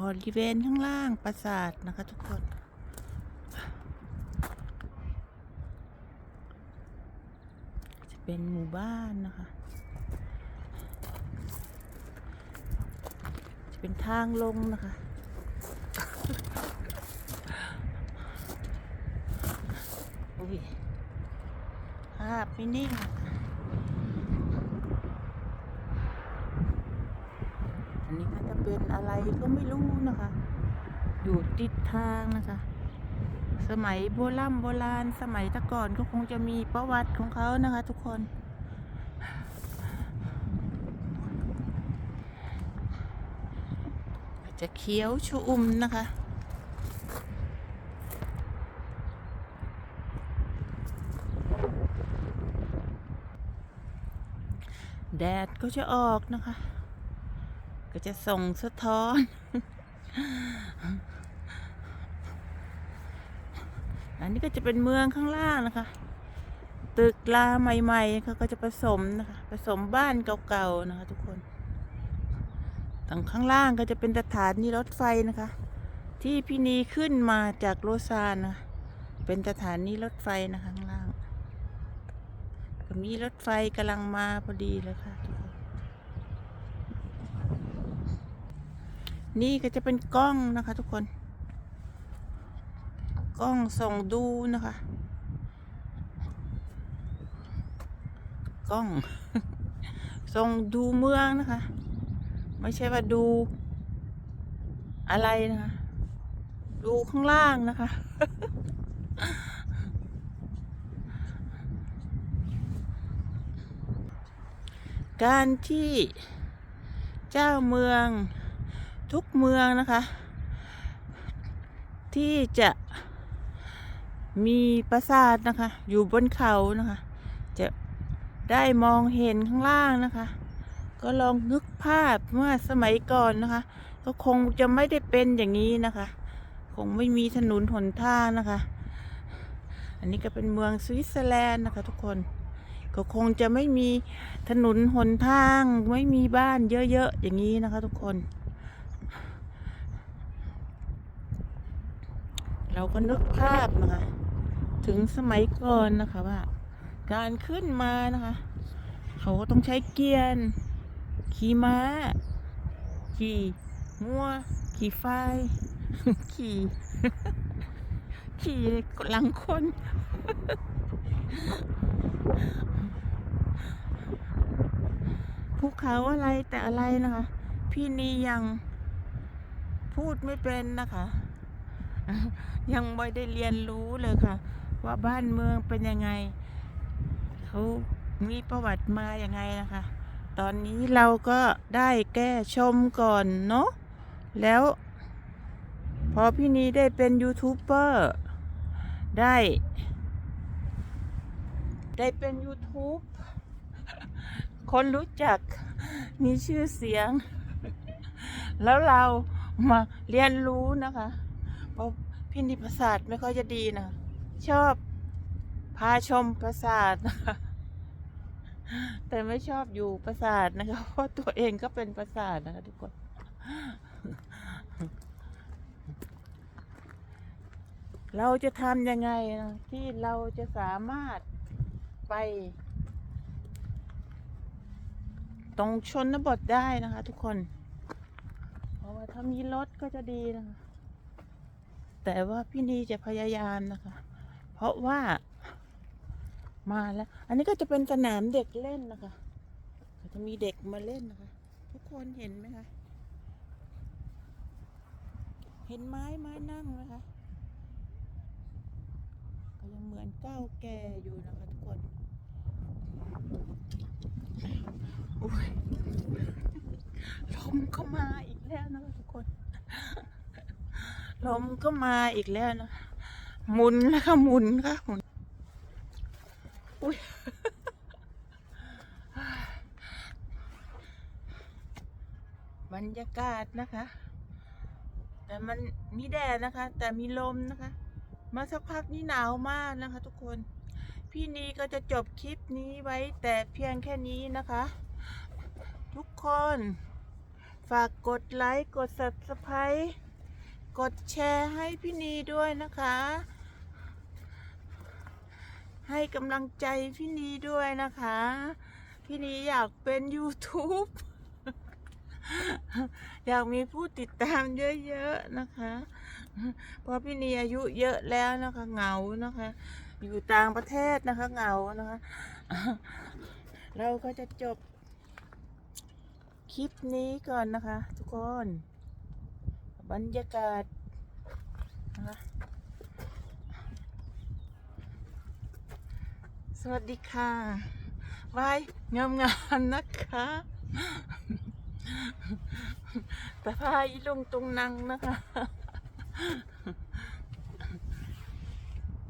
บริเวณข้างล่างปราสาทนะคะทุกคน จะเป็นหมู่บ้านนะคะ จะเป็นทางลงนะคะอุ้ยภาพไม่นิ่ง อันนี้ก็จะเป็นอะไรก็ไม่รู้นะคะ อยู่ติดทางนะคะ สมัยโบราณโบราณสมัยตะก่อนก็คงจะมีประวัติของเขานะคะ ทุกคนจะเขียวชูอุ่มนะคะแดดก็จะออกนะคะ ก็จะส่งสะท้อน อันนี้ก็จะเป็นเมืองข้างล่างนะคะ ตึกลาใหม่ๆเขาก็จะผสมนะคะผสมบ้านเก่าๆนะคะ ทุกคนทางข้างล่างก็จะเป็นสถานีรถไฟนะคะ ที่พี่นีขึ้นมาจากโรซานนะเป็นสถานีรถไฟนะคะข้างล่างก็มีรถไฟกำลังมาพอดีเลยค่ะทุกค นี่ก็จะเป็นกล้องนะคะ ทุกคน กล้องส่องดูนะคะ กล้องส่องดูเมืองนะคะ ไม่ใช่ว่าดูอะไรนะคะ ดูข้างล่างนะคะ การที่เจ้าเมือง ทุกเมืองนะคะ ที่จะมีปราสาทนะคะ อยู่บนเขานะคะ จะได้มองเห็นข้างล่างนะคะ ก็ลองนึกภาพเมื่อสมัยก่อนนะคะ ก็คงจะไม่ได้เป็นอย่างนี้นะคะ คงไม่มีถนนหนทางนะคะ อันนี้ก็เป็นเมืองสวิตเซอร์แลนด์นะคะ ทุกคนก็คงจะไม่มีถนนหนทาง ไม่มีบ้านเยอะๆอย่างนี้นะคะ ทุกคน เราก็นึกภาพนะคะ ถึงสมัยก่อนนะคะว่า การขึ้นมานะคะ เขาก็ต้องใช้เกียร์ขี่ม้า ขี่งัวขี่ไฟขี่ขี่หลังคน ภูเขาอะไรแต่อะไรนะคะ พี่นียังพูดไม่เป็นนะคะ ยังไม่ได้เรียนรู้เลยค่ะ ว่าบ้านเมืองเป็นยังไงเขามีประวัติมาอย่างไงนะคะ ตอนนี้เราก็ได้แก้ชมก่อนเนาะแล้ว พอพี่นีได้เป็นยูทูบเบอร์ได้ ได้เป็น YouTube คนรู้จักมีชื่อเสียง แล้วเรามาเรียนรู้นะคะ พราะพี่นิประสาทไม่ค่อยจะดีนะ ชอบพาชมปราสาทนะคะแต่ไม่ชอบอยู่ปราสาทนะคะเพราะตัวเองก็เป็นปราสาทนะคะทุกคนเราจะทำยังไงนะที่เราจะสามารถไป ตรงชนบทได้นะคะทุกคน เพราะว่าถ้ามีรถก็จะดีนะคะ แต่ว่าพี่นีจะพยายามนะคะ เพราะว่ามาแล้ว อันนี้ก็จะเป็นสนามเด็กเล่นนะคะจะมีเด็กมาเล่นนะคะ ทุกคนเห็นไหมคะ เห็นไม้ไม้นั่งไหมคะก็ยังเหมือนเก้าแก่อยู่นะคะทุกคนอุ้ยลมก็มาอีกแล้วนะคะทุกคน ลมก็มาอีกแล้วนะหมุนแล้วค่ะหมุนค่ะหมุนอุ้ยบรรยากาศนะคะ แต่มันมีแดดนะคะ แต่มีลมนะคะ มาสักพักนี้หนาวมากนะคะ ทุกคน พี่นีก็จะจบคลิปนี้ไว้แต่เพียงแค่นี้นะคะ ทุกคน ฝากกดไลค์ กด subscribe กดแชร์ให้พี่นีด้วยนะคะ ให้กำลังใจพี่นีด้วยนะคะ พี่นีอยากเป็น YouTube อยากมีผู้ติดตามเยอะๆนะคะ เพราะพี่นีอายุเยอะแล้วนะคะเหงานะคะ อยู่ต่างประเทศนะคะเหงานะคะ เราก็จะจบคลิปนี้ก่อนนะคะ ทุกคน บรรยากาศนะคะสวัสดีค่ะวายงามงามนะคะแต่พายลงตรงนังนะคะ